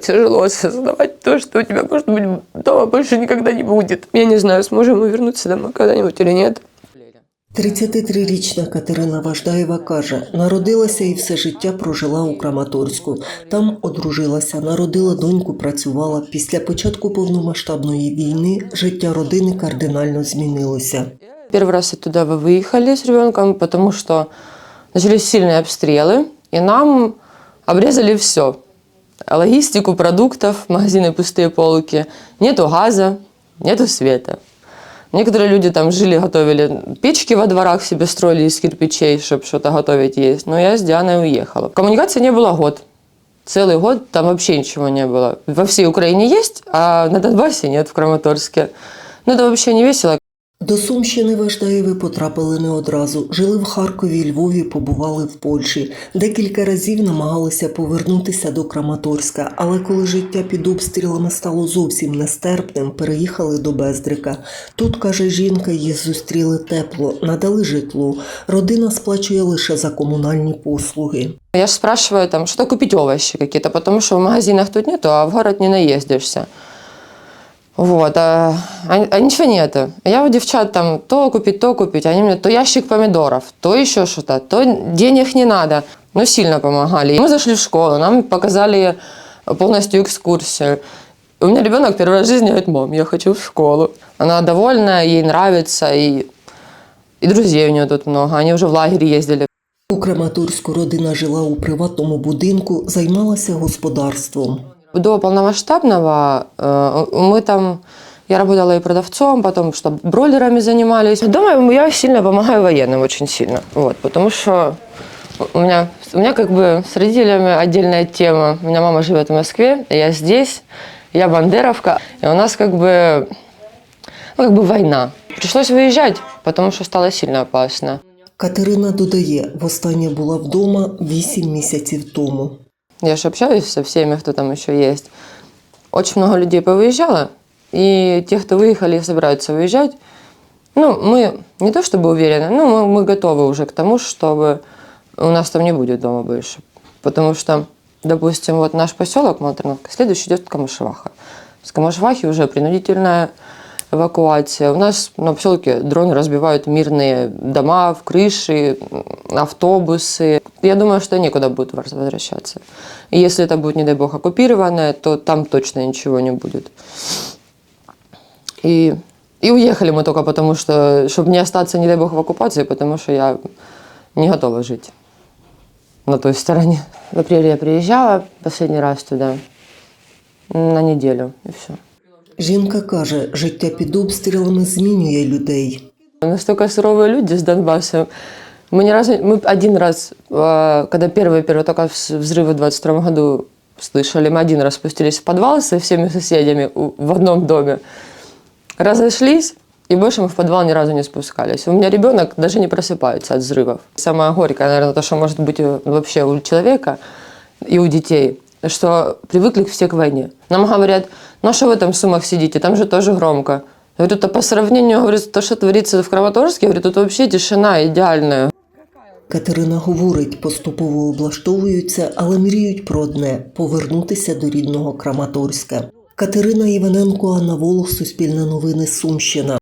Тяжело осознавать то, что у тебя, может быть, дома больше никогда не будет. Я не знаю, сможем мы вернуться домой когда-нибудь или нет. 33-річна Катерина Важдаєва каже, народилася і все життя прожила у Краматорську. Там одружилася, народила доньку, працювала. Після початку повномасштабної війни життя родини кардинально змінилося. Первый раз оттуда вы выехали с ребенком, потому что начались сильные обстрелы, и нам обрезали все. Логистику продуктов, магазины пустые полки. Нету газа, нету света. Некоторые люди там жили, готовили печки во дворах себе строили из кирпичей, чтобы что-то готовить есть. Но я с Дианой уехала. Коммуникации не было год. Целый год там вообще ничего не было. Во всей Украине есть, а на Донбассе нет, в Краматорске. Ну это вообще не весело. До Сумщини Важдаєви потрапили не одразу. Жили в Харкові, Львові, побували в Польщі. Декілька разів намагалися повернутися до Краматорська, але коли життя під обстрілами стало зовсім нестерпним, переїхали до Бездрика. Тут, каже жінка, їх зустріли тепло, надали житло. Родина сплачує лише за комунальні послуги. Я же спрашиваю, там, что купить овощи какие-то, потому что в магазинах тут нету, а в город не наездишься. Вот, а, а- а ничего нету. Я у девчат там то купить, то купить. Они мне то ящик помидоров, то еще что-то, то денег не надо. Ну, сильно помогали. Мы зашли в школу, нам показали полностью экскурсию. У меня ребенок первый раз в жизни говорит, мам, я хочу в школу. Она довольна, ей нравится, и, и друзей у нее тут много. Они уже в лагерь ездили. У Краматорську родина жила у приватному будинку, займалася господарством. До полномасштабного э, мы там, я работала и продавцом, потом что бройлерами занимались. Дома я сильно помогаю военным, очень сильно. Вот, потому что у меня, у меня как бы с родителями отдельная тема. У меня мама живет в Москве, я здесь, я бандеровка. И у нас как бы, ну, как бы война. Пришлось выезжать, потому что стало сильно опасно. Катерина додає, востаннє була вдома вісім місяців тому. Я же общаюсь со всеми, кто там еще есть. Очень много людей повыезжало, и те, кто выехали и собираются выезжать, ну, мы не то чтобы уверены, но мы, мы готовы уже к тому, чтобы у нас там не будет дома больше. Потому что, допустим, вот наш поселок Малтерновка, следующий идет Камышеваха. С Камышевахи уже принудительная эвакуация. У нас на поселке дроны разбивают мирные дома, в крыши, автобусы Я думаю, что некуда будет вор- возвращаться. И если это будет, не дай бог, оккупированное, то там точно ничего не будет. И, и уехали мы только потому, что, чтобы не остаться, не дай бог, в оккупации, потому что я не готова жить на той стороне. В апреле я приезжала последний раз туда на неделю, и все. Жінка каже, життя під обстрілами змінює людей. Настолько суровые люди с Донбасса. Мы ни разу, мы один раз, э, когда первые, первые только взрывы в 22 году слышали, мы один раз спустились в подвал со всеми соседями в одном доме, разошлись, и больше мы в подвал ни разу не спускались. У меня ребенок даже не просыпается от взрывов. Самое горькое, наверное, то, что может быть вообще у человека и у детей, что привыкли все к войне. Нам говорят, ну а что вы там в Сумах сидите, там же тоже громко. Я говорю, то по сравнению, говорю, то, что творится в Краматорске, говорю, тут вообще тишина идеальная. Катерина говорить, поступово облаштовуються, але мріють про одне повернутися до рідного Краматорська. Катерина Іваненко, Анна Волох, Суспільне новини, Сумщина.